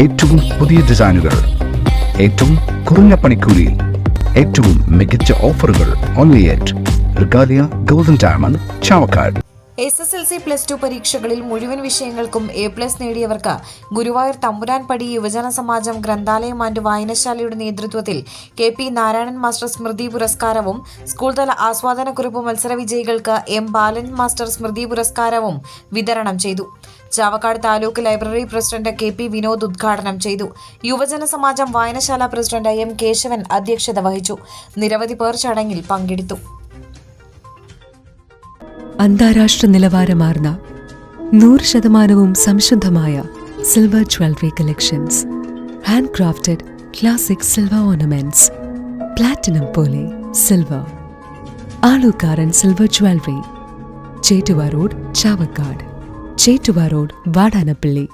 ഏറ്റവും പുതിയ ഡിസൈനുകൾ ഏറ്റവും കുറഞ്ഞ പണിക്കൂലിയിൽ ഏറ്റവും മികച്ച ഓഫറുകൾ only at Regalia golden diamond Chavakkad S S L C plus two പരീക്ഷകളിൽ മുഴുവൻ വിഷയങ്ങൾക്കും എ പ്ലസ് നേടിയവർക്ക് ഗുരുവായൂർ തമ്പുരാൻപടി യുവജന സമാജം ഗ്രന്ഥാലയം ആൻഡ് വായനശാലയുടെ നേതൃത്വത്തിൽ കെ പി നാരായണൻ മാസ്റ്റർ സ്മൃതി പുരസ്കാരവും സ്കൂൾ തല ആസ്വാദനക്കുറിപ്പ് മത്സര വിജയികൾക്ക് എം ബാലൻ മാസ്റ്റർ സ്മൃതി പുരസ്കാരവും വിതരണം ചെയ്തു. Chavakkad taluk library president K P Vinod ഉദ്ഘാടനം ചെയ്തു. യുവജന സമാജം വായനശാല പ്രസിഡന്റ് എം കേശവൻ അധ്യക്ഷത വഹിച്ചു. നിരവധി പേർ ചടങ്ങിൽ പങ്കെടുത്തു. അന്താരാഷ്ട്ര നിലവാരമാർന്ന നൂറ് ശതമാനവും സംശുദ്ധമായ silver jewellery collections hand crafted classic silver ornaments platinum പോലെ silver Alukkaran silver jewellery Chettuva road Chavakkad. Chettuva road Vadanappally.